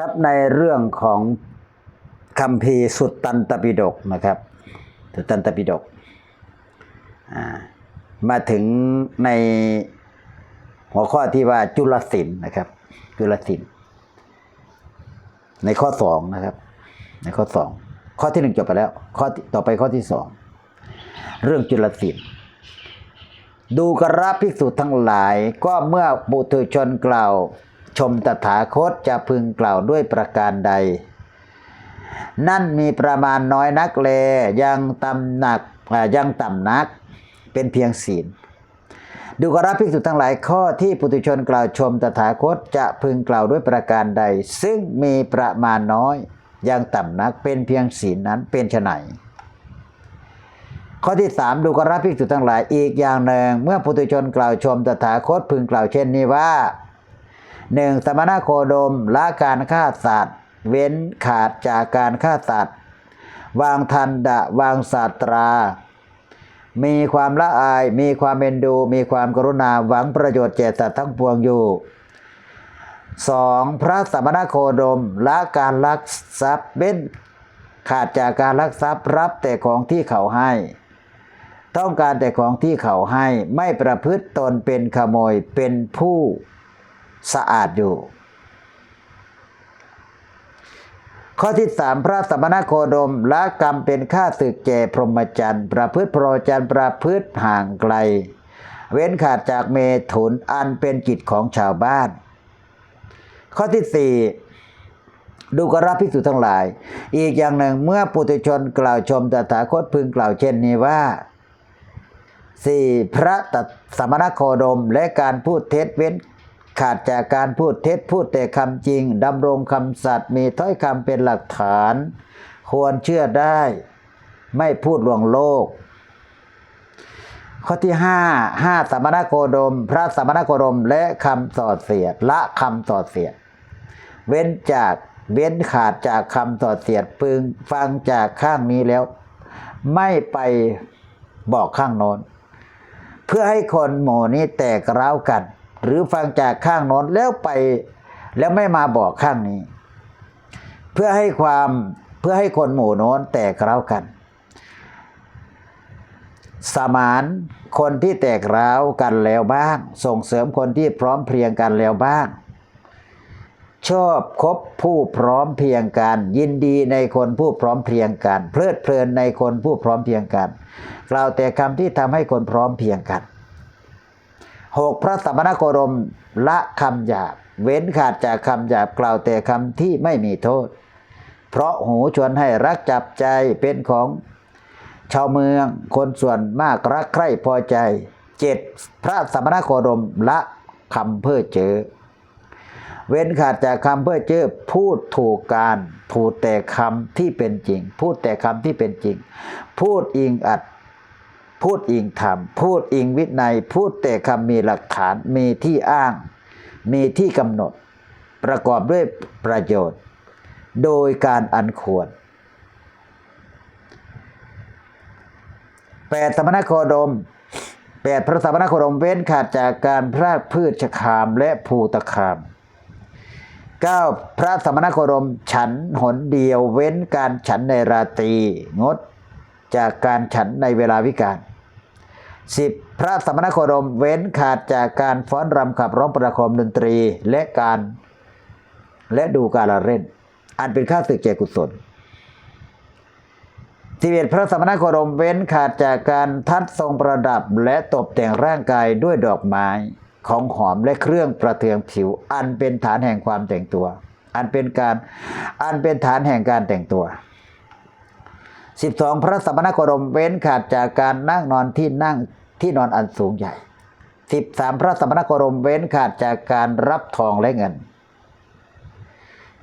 ครับในเรื่องของคัมภีสุตตันตปิฎกนะครับ สุตตันตปิฎกมาถึงในหัวข้อที่ว่าจุลศิลป์นะครับ จุลศิลป์ในข้อสองนะครับ ในข้อสองข้อที่หนึ่งจบไปแล้ว ข้อต่อไปข้อที่สองเรื่องจุลศิลป์ดูกระภิกษุทั้งหลาย ก็เมื่อบุตุชนกล่าว ชมตถาคตจะพึงกล่าวด้วยประการใด นั่นมีประมาณน้อยนักเลยังต่ำหนักยังต่ำนักเป็นเพียงศีล ดูกราภิกษุทั้งหลายข้อที่ปุถุชนกล่าวชมตถาคตจะพึงกล่าวด้วยประการใด ซึ่งมีประมาณน้อยยังต่ำนักเป็นเพียงศีลนั้นเป็นไฉนข้อที่สามดูกราภิกษุทั้งหลายอีกอย่างหนึ่ง เมื่อปุถุชนกล่าวชมตถาคตพึงกล่าวเช่นนี้ว่า หนึ่งสมณโคดมละการฆ่าสัตว์เว้นขาดจากการฆ่าสัตว์วางทันดะวางศาสตรา มีความละอาย มีความเอ็นดู มีความกรุณาหวังประโยชน์แก่สัตว์ทั้งปวงอยู่สองพระสมณโคดมละการลักทรัพย์เว้นขาดจากการลักทรัพย์รับแต่ของที่เขาให้ ต้องการแต่ของที่เขาให้ไม่ประพฤติตนเป็นขโมยเป็นผู้ สะอาดอยู่ ข้อที่สามพระสมณโคดมละกรรมเป็นข้าศึกแก่พรหมจรรย์ ประพฤติพรหมจรรย์ประพฤติห่างไกล เว้นขาดจากเมถุนอันเป็นกิจของชาวบ้าน ข้อที่สี่ดูกราภิกษุทั้งหลาย อีกอย่างหนึ่งเมื่อปุถุชนกล่าวชมตถาคตพึงกล่าวเช่นนี้ว่าสี่พระตสมณโคดมและการพูดเท็จเว้น ขาดจากการพูดเท็จพูดแต่คำจริงดำรงคำสัตย์มีถ้อยคำเป็นหลักฐาน ควรเชื่อได้ ไม่พูดลวงโลก ข้อที่ห้าห้าสมณโคดม พระสมณโคดมและคำสอดเสียดละคำสอดเสียด เว้นจากเว้นขาดจากคำสอดเสียดพึงฟังจากข้างนี้แล้ว ไม่ไปบอกข้างโน้น เพื่อให้คนหมู่นี้แตกร้าวกัน หรือฟังจากข้างโน้นแล้วไปแล้วไม่มาบอกข้างนี้ เพื่อให้ความเพื่อให้คนหมู่โน้นแตกร้าวกัน สมานคนที่แตกร้าวกันแล้วบ้าง ส่งเสริมคนที่พร้อมเพรียงกันแล้วบ้าง ชอบคบผู้พร้อมเพรียงกัน ยินดีในคนผู้พร้อมเพรียงกัน เพลิดเพลินในคนผู้พร้อมเพรียงกัน กล่าวแต่คำที่ทำให้คนพร้อมเพรียงกัน หกพระสัมณโคดมละคำหยาบ เว้นขาดจากคำหยาบกล่าวแต่คำที่ไม่มีโทษ เพราะหูชวนให้รักจับใจเป็นของ ชาวเมืองคนส่วนมากรักใคร่พอใจเจ็ดพระสัมณโคดมละคำเพ้อเจอเว้นขาดจากคำเพ้อเจอพูดถูกการ พูดแต่คำที่เป็นจริง พูดแต่คำที่เป็นจริง พูดอิงอัด พูดอิงธรรม พูดอิงวินัย พูดแต่คำมีหลักฐาน มีที่อ้าง มีที่กำหนด ประกอบด้วยประโยชน์ โดยการอันควรแปดสมณโคดมแปดพระสมณโคดมเว้นขาดจากการพรากพืชคามและภูตคามเก้าพระสมณโคดมฉันหนเดียวเว้นการฉันในราตรีงดจากการฉันในเวลาวิการ 10. พระสมณโคดมเว้นขาดจากการฟ้อนรำขับร้องประโคมดนตรีและการและดูการละเล่น อันเป็นค่าศึกแก่กุศลที่เอ็ดพระสมณโคดมเว้นขาดจากการทัดทรงประดับและตกแต่งร่างกายด้วยดอกไม้ของหอมและเครื่องประเทืองผิว อันเป็นฐานแห่งความแต่งตัว อันเป็นการอันเป็นฐานแห่งการแต่งตัว สิบสองพระสมณโคดมเว้นขาดจากการนั่งนอนที่นั่งที่นอนอันสูงใหญ่สิบสามพระสมณโคดมเว้นขาดจากการรับทองและเงิน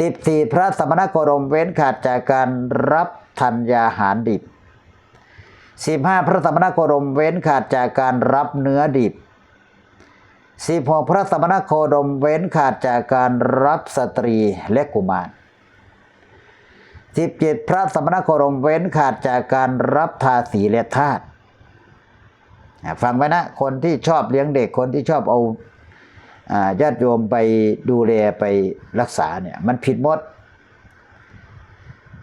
สิบสี่พระสมณโคดมเว้นขาดจากการรับธัญญาหารดิบสิบห้าพระสมณโคดมเว้นขาดจากการรับเนื้อดิบสิบหกพระสมณโคดมเว้นขาดจากการรับสตรีและกุมาร สิบเจ็ดพระสมณโคดมเว้นขาดจากการรับทาสีและทาสฟังไว้นะ คนที่ชอบเลี้ยงเด็กคนที่ชอบเอาญาติโยมไปดูแลไปรักษาเนี่ยมันผิดหมด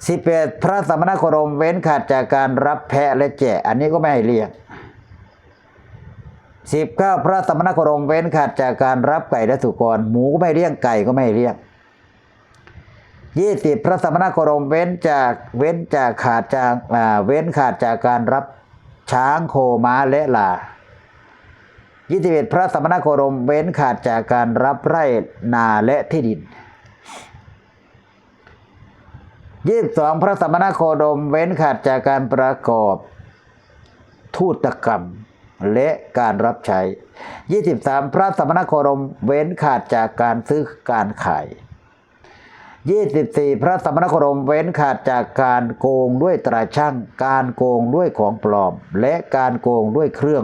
สิบเอ็ดพระสมณโคดมเว้นขาดจากการรับแพะและแจกอันนี้ก็ไม่ให้เลี้ยงสิบเก้าพระสมณโคดมเว้นขาดจากการรับไก่และสุกร หมูก็ไม่เลี้ยงไก่ก็ไม่เลี้ยง ยี่สิบพระสมณโคดมเว้นจากเว้นจากขาดจากอ่าเว้นขาดจากการรับช้างโคม้าและลายี่สิบเอ็ดพระสมณโคดมเว้นขาดจากการรับไร่นาและที่ดินยี่สิบสองพระสมณโคดมเว้นขาดจากการประกอบทูตกรรมและการรับใช้ยี่สิบสามพระสมณโคดมเว้นขาดจากการซื้อการขาย ยี่สิบสี่พระสมณโคดมเว้นขาดจากการโกงด้วยตราช่างการโกงด้วยของปลอม และการโกงด้วยเครื่อง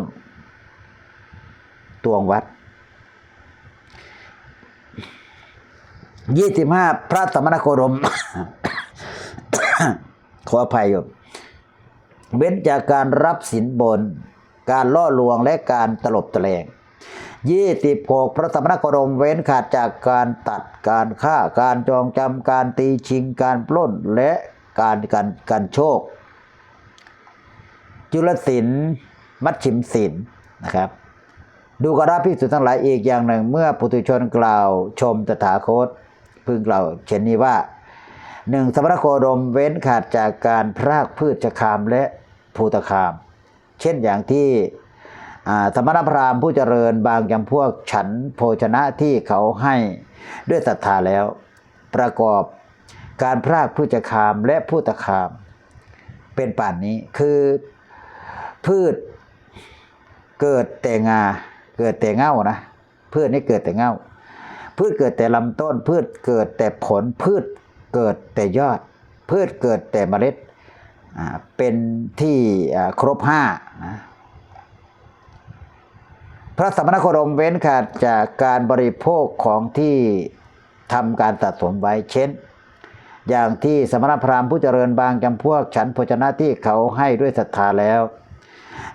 ตวงวัดยี่สิบห้าพระสมณโคดม ขออภัยอยู่เว้นจากการรับสินบน การล่อลวงและการตลบตะแลง ยี่สิบหกพระสมณโคดมเว้นขาดจากการตัดการฆ่าการจองจำการตีชิงการปล้นและการกันกันโชค จุลศิลป์มัชชิมศิลป์นะครับดูกราพิสุทั้งหลายอีกอย่างหนึ่ง เมื่อปุถุชนกล่าวชมตถาคต พึงกล่าวเช่นนี้ว่าหนึ่งสมณโคดมเว้นขาดจากการพรากพืชคามและภูตคาม เช่นอย่างที่ สมณพราหมณ์ผู้เจริญบางจำพวกฉันโภชนะที่เขาให้ด้วยศรัทธาแล้ว ประกอบการพรากพืชคามและภูตะคามเป็นป่านนี้คือพืชเกิดแต่งาเกิดแต่เง่านะพืชนี่เกิดแต่เง่า พืชเกิดแต่ลำต้น พืชเกิดแต่ผลพืชเกิดแต่ยอด พืชเกิดแต่เมล็ดเป็นที่ครบห้านะ พระสมณโคดมเว้นขาดจากการบริโภคของที่ทำการสะสมไว้เช่น อย่างที่สมณพราหมณ์ผู้เจริญบางจำพวกฉันโภชนะที่เขาให้ด้วยศรัทธาแล้ว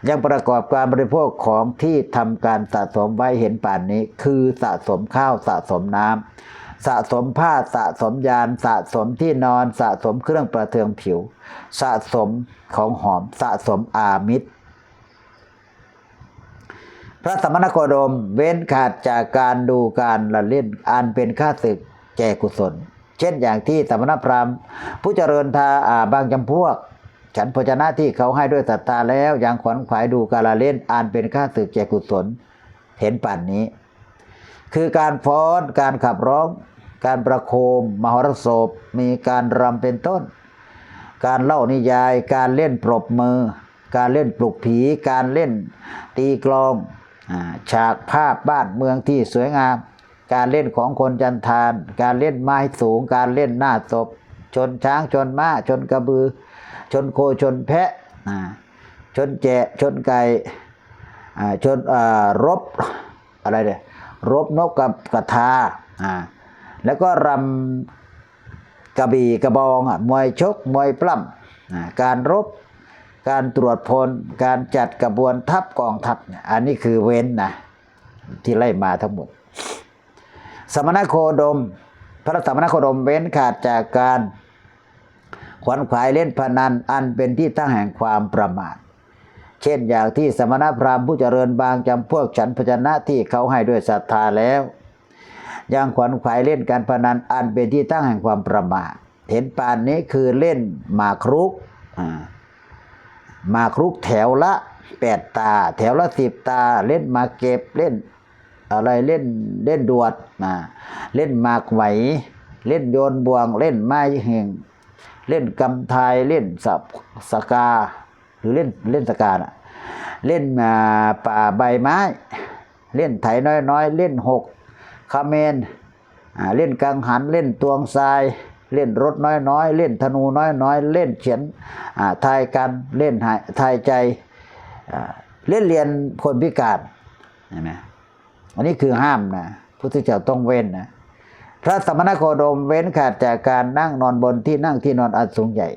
ยังประกอบการบริโภคของที่ทำการสะสมไว้เห็นป่านนี้ คือสะสมข้าวสะสมน้ำสะสมผ้าสะสมยานสะสมที่นอนสะสมเครื่องประเทืองผิว สะสมของหอมสะสมอามิตร พระสมณโคดมเว้นขาดจากการดูการละเล่นอันเป็นค่าศึกแก่กุศล เช่นอย่างที่สมณพราหมณ์ ผู้เจริญทาอาบางจำพวก ฉันพจนะที่เขาให้ด้วยศรัทธาแล้วยังขวนขวายดูการละเล่นอันเป็นค่าศึกแก่กุศล เห็นป่านนี้ คือการฟ้อนการขับร้อง การประโคม มหรสพมีการรำเป็นต้น การเล่านิยายการเล่นปรบมือ การเล่นปลุกผี การเล่นตีกลอง ฉากภาพบ้านเมืองที่สวยงาม การเล่นของคนจันทาน การเล่นไม้สูง การเล่นหน้าศพ ชนช้างชนม้า ชนกระบือ ชนโคชนแพะชนแจะชนไก่ชนรบอะไรเนี่ยรบนกกับกระทาแล้วก็รำกระบี่กระบองอะมวยชกมวยปล้ำการรบ การตรวจพลการจัดกระบวนทัพกองทัพอันนี้คือเว้นนะที่ไล่มาทั้งหมด สมณโคดม พระสมณโคดมเว้นขาดจากการขวนขวายเล่นพนันอันเป็นที่ตั้งแห่งความประมาท เช่นอย่างที่สมณพราหมณ์ผู้เจริญบางจำพวกฉันพจนะที่เขาให้ด้วยศรัทธาแล้วยังขวนขวายเล่นการพนันอันเป็นที่ตั้งแห่งความประมาทเห็นปานนี้คือเล่นหมากรุกอ่า มากรุกแถวละแปดตา แถวละสิบตา เล่นมาเก็บเล่นอะไรเล่นเล่นดวดอ่าเล่นหมากไหว เล่นโยนบวง เล่นไม้เฮงเล่นกำทายเล่นสับสกา หรือเล่นเล่นสกาน่ะเล่นอ่าป่าใบไม้ เล่นไถน้อยๆ เล่นหกคาเมนเล่นกังหันเล่นตวงทราย เล่นรถน้อยๆ เล่นธนูน้อยๆ เล่นเขียนทายกันเล่นหายทายใจเล่นเรียนคนพิการเห็นไหมอันนี้คือห้ามนะพุทธเจ้าต้องเว้นนะพระสมณโคดมเว้นขาดจากการนั่งนอนบนที่นั่งที่นอนอันสูงใหญ่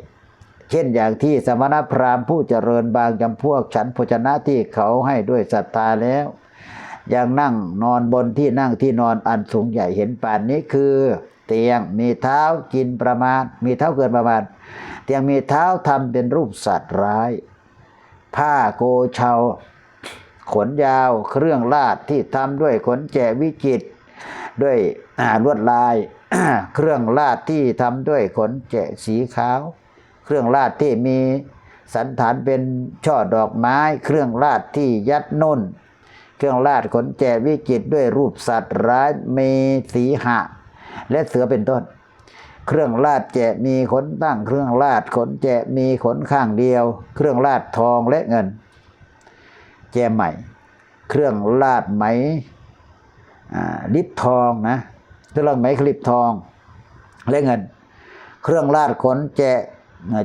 เช่นอย่างที่สมณพราหมณ์ผู้เจริญบางจำพวกฉันโภชนะที่เขาให้ด้วยศรัทธาแล้วยังนั่งนอนบนที่นั่งที่นอนอันสูงใหญ่เห็นป่านนี้คือ เตียงมีเท้ากินประมาณ มีเท้าเกินประมาณ เตียงมีเท้าทำเป็นรูปสัตว์ร้าย ผ้าโกเชาขนยาวเครื่องลาดที่ทำด้วยขนแจวิจิต ด้วยลวดลาย เครื่องลาดที่ทำด้วยขนแจสีขาว เครื่องลาดที่มีสันฐานเป็นช่อดอกไม้ เครื่องลาดที่ยัดนุ่น เครื่องลาดขนแจวิจิตด้วยรูปสัตว์ร้ายมีสีหะ และเสือเป็นต้น เครื่องลาดแจะมีขนตั้ง เครื่องลาดขนแจะมีขนข้างเดียว เครื่องลาดทองและเงิน แจใหม่ เครื่องลาดไหมลิบทองนะเครื่องไหมคลิปทองและเงิน เครื่องลาดขนแจะ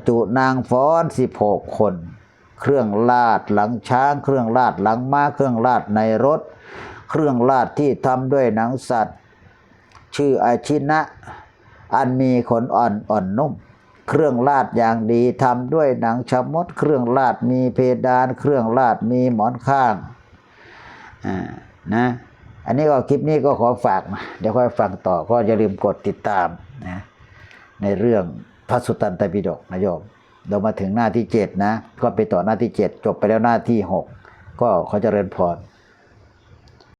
จุนางฟ้อนสิบหกคน เครื่องลาดหลังช้าง เครื่องลาดหลังม้า เครื่องลาดในรถ เครื่องลาดที่ทำด้วยหนังสัตว์ ชื่ออาชินะ อันมีขนอ่อนอ่อนนุ่ม เครื่องลาดอย่างดีทำด้วยหนังชะมด เครื่องลาดมีเพดาน เครื่องลาดมีหมอนข้างอ่านะอันนี้ก็คลิปนี้ก็ขอฝากนะเดี๋ยวค่อยฟังต่อก็อย่าลืมกดติดตามนะในเรื่องพระสุตตันตปิฎกนะโยมเรามาถึงหน้าที่เจ็ดนะ ก็ไปต่อหน้าที่เจ็ดจบไปแล้วหน้าที่หกก็ขอเจริญพร